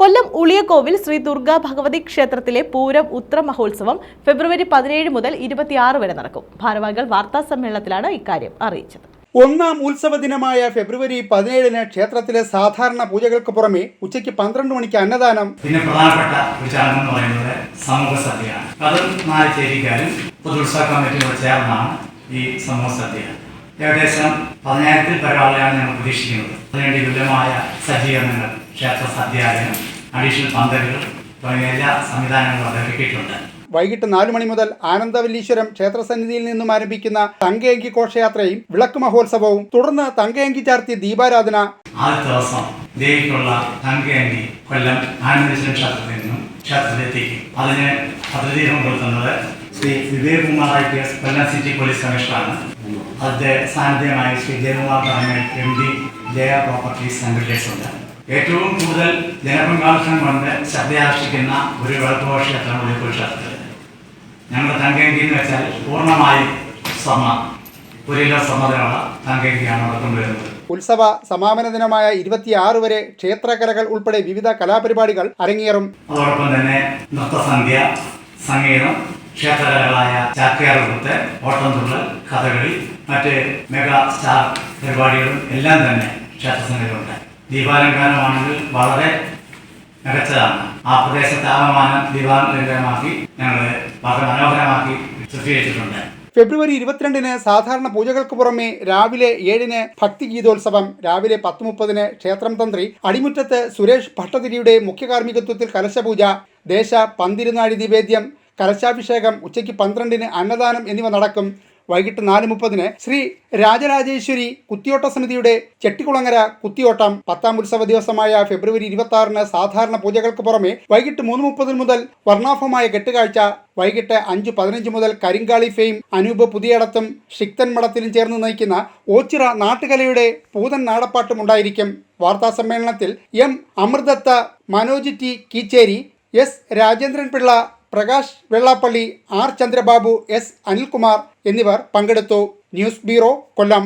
കൊല്ലം ഉളിയക്കോവിൽ ശ്രീ ദുർഗാ ഭഗവതി ക്ഷേത്രത്തിലെ പൂരം ഉത്ര മഹോത്സവം ഫെബ്രുവരി പതിനേഴ് മുതൽ ഇരുപത്തിയാറ് വരെ നടക്കും. ഭാരവാഹികൾ വാർത്താ സമ്മേളനത്തിലാണ് ഇക്കാര്യം അറിയിച്ചത്. ഒന്നാം ഉത്സവ ദിനമായ ഫെബ്രുവരി പതിനേഴിന് ക്ഷേത്രത്തിലെ സാധാരണ പൂജകൾക്ക് പുറമെ ഉച്ചയ്ക്ക് പന്ത്രണ്ട് മണിക്ക് അന്നദാനം. പിന്നെ പ്രധാനപ്പെട്ട വിചാരണം എന്ന് പറയുന്നത് സമൂഹ സദ്യയാണ്. അത് നാല് ചേരിക്കാരും പൊതുത്സവ കമ്മിറ്റിയോട് ചേർന്നാണ് ഈ സമൂഹ സദ്യ. ഏകദേശം പതിനായിരത്തിൽ പരാളെയാണ് ഞങ്ങൾ പ്രതീക്ഷിക്കുന്നത്. അതിനുവേണ്ടി വിപുലമായ സജ്ജീകരണങ്ങൾ ക്ഷേത്ര സദ്യാലയം അഡീഷണൽ പന്തലുകൾ എല്ലാ സംവിധാനങ്ങളും അവതരിപ്പിച്ചിട്ടുണ്ട് വൈകിട്ട് നാലു മണി മുതൽ ആനന്ദവല്ലീശ്വരം ക്ഷേത്രസന്നിധിയിൽ നിന്നും ആരംഭിക്കുന്ന തങ്കയങ്കി ഘോഷയാത്രയും വിളക്ക് മഹോത്സവവും തുടർന്ന് തങ്കയങ്കി ചാർത്തി ദീപാരാധന. ആദ്യത്തെ ദിവസം ദേവിക്കുള്ള തങ്കയങ്കി കൊല്ലം ആനന്ദേശ്വരം ക്ഷേത്രത്തിൽ നിന്നും ക്ഷേത്രത്തിലെത്തിക്കും. അതിന് പദ്ധതിയും കൊടുക്കുന്നത് Shri Vivek Kumar I P S Kollam city police കമ്മീഷണറാണ്. അതിന്റെ സാന്നിധ്യമായി Shri Jayakumar M D Jaya properties and ഉണ്ട്. ഏറ്റവും കൂടുതൽ ജനപങ്കാളിത്തം കൊണ്ട് ശ്രദ്ധയാർഷിക്കുന്ന ഒരു ക്ഷേത്രമാണ് ഉദയപൂർ ക്ഷേത്രത്തിൽ ഞങ്ങളുടെ തങ്കയങ്കി എന്ന് വെച്ചാൽ പൂർണമായും സമ പുരയിലെ കിലോ സ്വർണത്തിനുള്ള തങ്കയങ്കിയാണ് അവിടെ കൊണ്ടുവരുന്നത്. ഉത്സവ സമാപന ദിനമായ ഇരുപത്തിയാറ് വരെ ക്ഷേത്രകലകൾ ഉൾപ്പെടെ വിവിധ കലാപരിപാടികൾ അരങ്ങേറും. അതോടൊപ്പം തന്നെ നൃത്തസന്ധ്യ സംഗീതം ക്ഷേത്രകലകളായ ചാക്യാർകൂത്ത് ഓട്ടംതുള്ളൽ കഥകളി മറ്റ് മെഗാ സ്റ്റാർ പരിപാടികളും എല്ലാം തന്നെ ക്ഷേത്രസംഘത്തിലുണ്ട് ദീപാലങ്കാരമാണെങ്കിൽ വളരെ മികച്ചതാണ്. ആ പ്രദേശത്തെ ആകമാനം ദീപാലങ്കാരമാക്കി ഞങ്ങൾ വളരെ മനോഹരമാക്കി സൃഷ്ടിച്ചിട്ടുണ്ട്. ഫെബ്രുവരി ഇരുപത്തിരണ്ടിന് സാധാരണ പൂജകൾക്ക് പുറമെ രാവിലെ ഏഴിന് ഭക്തിഗീതോത്സവം രാവിലെ പത്ത് മുപ്പതിന് ക്ഷേത്രം തന്ത്രി അടിമുറ്റത്ത് സുരേഷ് ഭട്ടതിരിയുടെ മുഖ്യ കാർമ്മികത്വത്തിൽ കലശപൂജ ദേശ പന്തിരുനാഴി നിവേദ്യം കലശാഭിഷേകം ഉച്ചയ്ക്ക് പന്ത്രണ്ടിന് അന്നദാനം എന്നിവ നടക്കും. വൈകിട്ട് നാല് മുപ്പതിന് ശ്രീ രാജരാജേശ്വരി കുത്തിയോട്ട സമിതിയുടെ ചെട്ടിക്കുളങ്ങര കുത്തിയോട്ടം പത്താം ഉത്സവ ദിവസമായ ഫെബ്രുവരി ഇരുപത്തി ആറിന് സാധാരണ പൂജകൾക്ക് പുറമെ വൈകിട്ട് മൂന്ന് മുപ്പതിന് മുതൽ വർണാഭമായ കെട്ടുകാഴ്ച വൈകിട്ട് അഞ്ച് പതിനഞ്ച് മുതൽ കരിങ്കാളി ഫെയിം അനൂപ് പുതിയടത്തും ഷിക്തൻ മഠത്തിലും ചേർന്ന് നയിക്കുന്ന ഓച്ചിറ നാട്ടുകലയുടെ പൂതൻ നാടപ്പാട്ടും ഉണ്ടായിരിക്കും. വാർത്താ സമ്മേളനത്തിൽ M അമൃതത്ത Manoj T Keecheri S Rajendran Pillai Prakash Vellappally R Chandrababu S Anilkumar എന്നിവർ പങ്കെടുത്തു. News bureau Kollam.